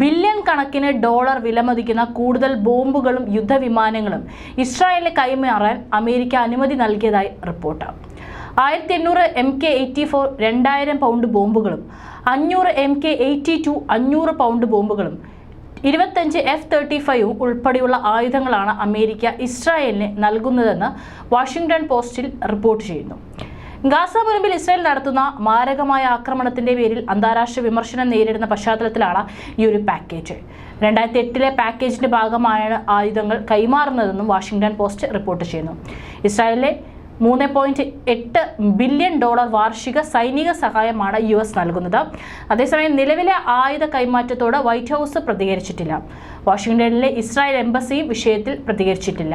Billion കണക്കിന് dollar വിലമതിക്കുന്ന കൂടുതൽ ബോംബുകളും യുദ്ധവിമാനങ്ങളും ഇസ്രായേലിന് കൈമാറാൻ അമേരിക്ക അനുമതി നൽകിയതായി റിപ്പോർട്ട്. ആയിരത്തി എണ്ണൂറ് എം കെ എയ്റ്റി ഫോർ രണ്ടായിരം പൗണ്ട് ബോംബുകളും അഞ്ഞൂറ് എം കെ എയ്റ്റി ടു അഞ്ഞൂറ് പൗണ്ട് ബോംബുകളും ഇരുപത്തഞ്ച് എഫ് തേർട്ടി ഫൈവും ഉൾപ്പെടെയുള്ള ആയുധങ്ങളാണ് അമേരിക്ക ഇസ്രായേലിന് നൽകുന്നതെന്ന് വാഷിംഗ്ടൺ പോസ്റ്റിൽ റിപ്പോർട്ട് ചെയ്യുന്നു. ഗാസ മുൻപിൽ ഇസ്രായേൽ നടത്തുന്ന മാരകമായ ആക്രമണത്തിന്റെ പേരിൽ അന്താരാഷ്ട്ര വിമർശനം നേരിടുന്ന പശ്ചാത്തലത്തിലാണ് ഈ ഒരു പാക്കേജ് രണ്ടായിരത്തി എട്ടിലെ പാക്കേജിന്റെ ഭാഗമായാണ് ആയുധങ്ങൾ കൈമാറുന്നതെന്നും വാഷിംഗ്ടൺ പോസ്റ്റ് റിപ്പോർട്ട് ചെയ്യുന്നു. ഇസ്രായേലിലെ മൂന്ന് പോയിന്റ് എട്ട് ബില്യൺ ഡോളർ വാർഷിക സൈനിക സഹായമാണ് യു എസ് നൽകുന്നത്. അതേസമയം നിലവിലെ ആയുധ കൈമാറ്റത്തോട് വൈറ്റ് ഹൗസ് പ്രതികരിച്ചിട്ടില്ല. വാഷിംഗ്ടണിലെ ഇസ്രായേൽ എംബസിയും വിഷയത്തിൽ പ്രതികരിച്ചിട്ടില്ല.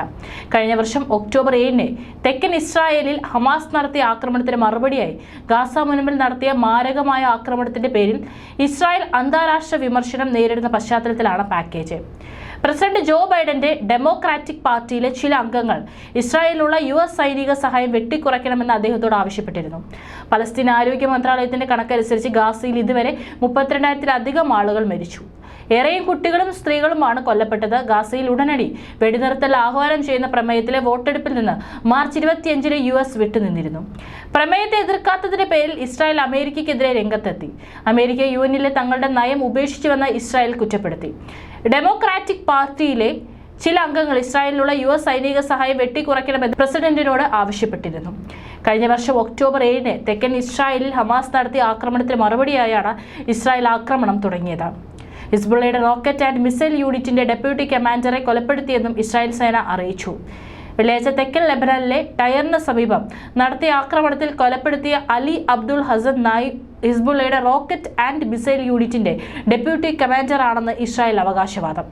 കഴിഞ്ഞ വർഷം ഒക്ടോബർ ഏഴിന് തെക്കൻ ഇസ്രായേലിൽ ഹമാസ് നടത്തിയ ആക്രമണത്തിന് മറുപടിയായി ഗാസ മുനമ്പിൽ നടത്തിയ മാരകമായ ആക്രമണത്തിന്റെ പേരിൽ ഇസ്രായേൽ അന്താരാഷ്ട്ര വിമർശനം നേരിടുന്ന പശ്ചാത്തലത്തിലാണ് പാക്കേജ്. പ്രസിഡന്റ് ജോ ബൈഡന്റെ ഡെമോക്രാറ്റിക് പാർട്ടിയിലെ ചില അംഗങ്ങൾ ഇസ്രായേലിലുള്ള യു എസ് സൈനിക സഹായം വെട്ടിക്കുറയ്ക്കണമെന്ന് അദ്ദേഹത്തോട് ആവശ്യപ്പെട്ടിരുന്നു. പലസ്തീൻ ആരോഗ്യ മന്ത്രാലയത്തിന്റെ കണക്കനുസരിച്ച് ഗാസയിൽ ഇതുവരെ മുപ്പത്തിരണ്ടായിരത്തിലധികം ആളുകൾ മരിച്ചു. ഏറെയും കുട്ടികളും സ്ത്രീകളുമാണ് കൊല്ലപ്പെട്ടത്. ഗാസയിൽ ഉടനടി വെടിനിർത്തൽ ആഹ്വാനം ചെയ്യുന്ന പ്രമേയത്തിലെ വോട്ടെടുപ്പിൽ നിന്ന് മാർച്ച് ഇരുപത്തിയഞ്ചിന് യു എസ് വിട്ടുനിന്നിരുന്നു. പ്രമേയത്തെ എതിർക്കാത്തതിന്റെ പേരിൽ ഇസ്രായേൽ അമേരിക്കയ്ക്കെതിരെ രംഗത്തെത്തി. അമേരിക്ക യു എന്നിലെ തങ്ങളുടെ നയം ഉപേക്ഷിച്ചുവെന്ന് ഇസ്രായേൽ കുറ്റപ്പെടുത്തി. ഡെമോക്രാറ്റിക് പാർട്ടിയിലെ ചില അംഗങ്ങൾ ഇസ്രായേലിലുള്ള യു എസ് സൈനിക സഹായം വെട്ടിക്കുറയ്ക്കണമെന്ന് പ്രസിഡന്റിനോട് ആവശ്യപ്പെട്ടിരുന്നു. കഴിഞ്ഞ വർഷം ഒക്ടോബർ ഏഴിന് തെക്കൻ ഇസ്രായേലിൽ ഹമാസ് നടത്തിയ ആക്രമണത്തിന് മറുപടിയായാണ് ഇസ്രായേൽ ആക്രമണം തുടങ്ങിയത്. ഹിസ്ബുള്ളയുടെ റോക്കറ്റ് ആൻഡ് മിസൈൽ യൂണിറ്റിന്റെ ഡെപ്യൂട്ടി കമാൻഡറെ കൊലപ്പെടുത്തിയെന്നും ഇസ്രായേൽ സേന അറിയിച്ചു. വെള്ളിയാഴ്ച തെക്കൻ ലെബനനിലെ ടയറിന് സമീപം നടത്തിയ ആക്രമണത്തിൽ കൊലപ്പെടുത്തിയ അലി അബ്ദുൾ ഹസൻ നായി ഹിസ്ബുള്ളയുടെ റോക്കറ്റ് ആൻഡ് മിസൈൽ യൂണിറ്റിന്റെ ഡെപ്യൂട്ടി കമാൻഡറാണെന്ന് ഇസ്രായേൽ അവകാശവാദം.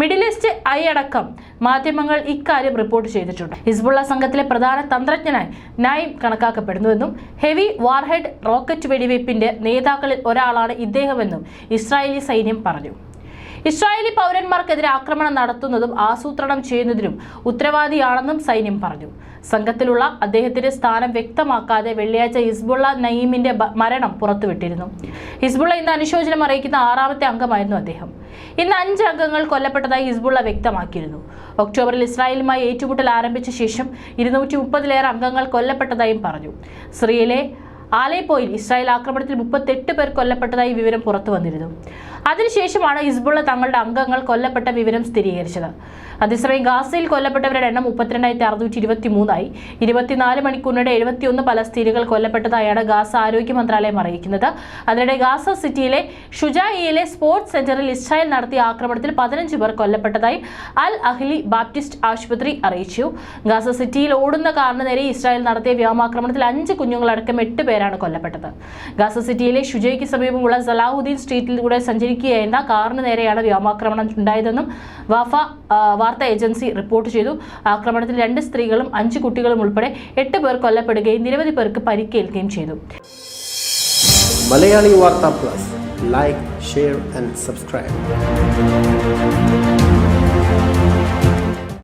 മിഡിൽ ഈസ്റ്റ് ഐ അടക്കം മാധ്യമങ്ങൾ ഇക്കാര്യം റിപ്പോർട്ട് ചെയ്തിട്ടുണ്ട്. ഹിസ്ബുള്ള സംഘത്തിലെ പ്രധാന തന്ത്രജ്ഞനായി നൈം കണക്കാക്കപ്പെടുന്നുവെന്നും ഹെവി വാർഹെഡ് റോക്കറ്റ് വെടിവയ്പ്പിന്റെ നേതാക്കളിൽ ഒരാളാണ് ഇദ്ദേഹമെന്നും ഇസ്രായേലി സൈന്യം പറഞ്ഞു. ഇസ്രായേലി പൗരന്മാർക്കെതിരെ ആക്രമണം നടത്തുന്നതും ആസൂത്രണം ചെയ്യുന്നതിനും ഉത്തരവാദിയാണെന്നും സൈന്യം പറഞ്ഞു. സംഘത്തിലുള്ള അദ്ദേഹത്തിന്റെ സ്ഥാനം വ്യക്തമാക്കാതെ വെള്ളിയാഴ്ച ഹിസ്ബുള്ള നയീമിന്റെ മരണം പുറത്തുവിട്ടിരുന്നു. ഹിസ്ബുള്ള ഇന്ന് അനുശോചനം അറിയിക്കുന്ന ആറാമത്തെ അംഗമായിരുന്നു അദ്ദേഹം. ഇന്ന് അഞ്ച് അംഗങ്ങൾ കൊല്ലപ്പെട്ടതായി ഹിസ്ബുള്ള വ്യക്തമാക്കിയിരുന്നു. ഒക്ടോബറിൽ ഇസ്രായേലുമായി ഏറ്റുമുട്ടൽ ആരംഭിച്ച ശേഷം ഇരുന്നൂറ്റി മുപ്പതിലേറെ അംഗങ്ങൾ കൊല്ലപ്പെട്ടതായും പറഞ്ഞു. സിറിയയിലെ ആലേപ്പോയിൽ ഇസ്രായേൽ ആക്രമണത്തിൽ മുപ്പത്തെട്ട് പേർ കൊല്ലപ്പെട്ടതായി വിവരം പുറത്തു വന്നിരുന്നു. അതിനുശേഷമാണ് ഹിസ്ബുള്ള തങ്ങളുടെ അംഗങ്ങൾ കൊല്ലപ്പെട്ട വിവരം സ്ഥിരീകരിച്ചത്. അതേസമയം ഗാസയിൽ കൊല്ലപ്പെട്ടവരുടെ എണ്ണം മുപ്പത്തിരണ്ടായിരത്തി അറുന്നൂറ്റി ഇരുപത്തി മൂന്നായി ഇരുപത്തിനാല് മണിക്കൂറിനിടെ എഴുപത്തിയൊന്ന് പലസ്തീനുകൾ കൊല്ലപ്പെട്ടതായാണ് ഗാസ ആരോഗ്യ മന്ത്രാലയം അറിയിക്കുന്നത്. അതിനിടെ ഗാസ സിറ്റിയിലെ ഷുജായിയിലെ സ്പോർട്സ് സെന്ററിൽ ഇസ്രായേൽ നടത്തിയ ആക്രമണത്തിൽ പതിനഞ്ച് പേർ കൊല്ലപ്പെട്ടതായി അൽ അഹ്ലി ബാപ്റ്റിസ്റ്റ് ആശുപത്രി അറിയിച്ചു. ഗാസ സിറ്റിയിൽ ഓടുന്ന കാറിന് നേരെ ഇസ്രായേൽ നടത്തിയ വ്യോമാക്രമണത്തിൽ അഞ്ച് കുഞ്ഞുങ്ങളടക്കം എട്ട് പേരാണ് കൊല്ലപ്പെട്ടത്. ഗാസ സിറ്റിയിലെ ഷുജയ്ക്ക് സമീപമുള്ള സലാഹുദ്ദീൻ സ്ട്രീറ്റിലൂടെ സഞ്ചരിക്കുകയായിരുന്ന കാറിന് നേരെയാണ് വ്യോമാക്രമണം ഉണ്ടായതെന്നും വാഫ വാർത്താ ഏജൻസി റിപ്പോർട്ട് ചെയ്തു. ആക്രമണത്തിൽ രണ്ട് സ്ത്രീകളും അഞ്ച് കുട്ടികളും ഉൾപ്പെടെ എട്ട് പേർ കൊല്ലപ്പെടുകയും നിരവധി പേർക്ക് പരിക്കേൽക്കുകയും ചെയ്തു. Malayali Vartha plus. Like share and subscribe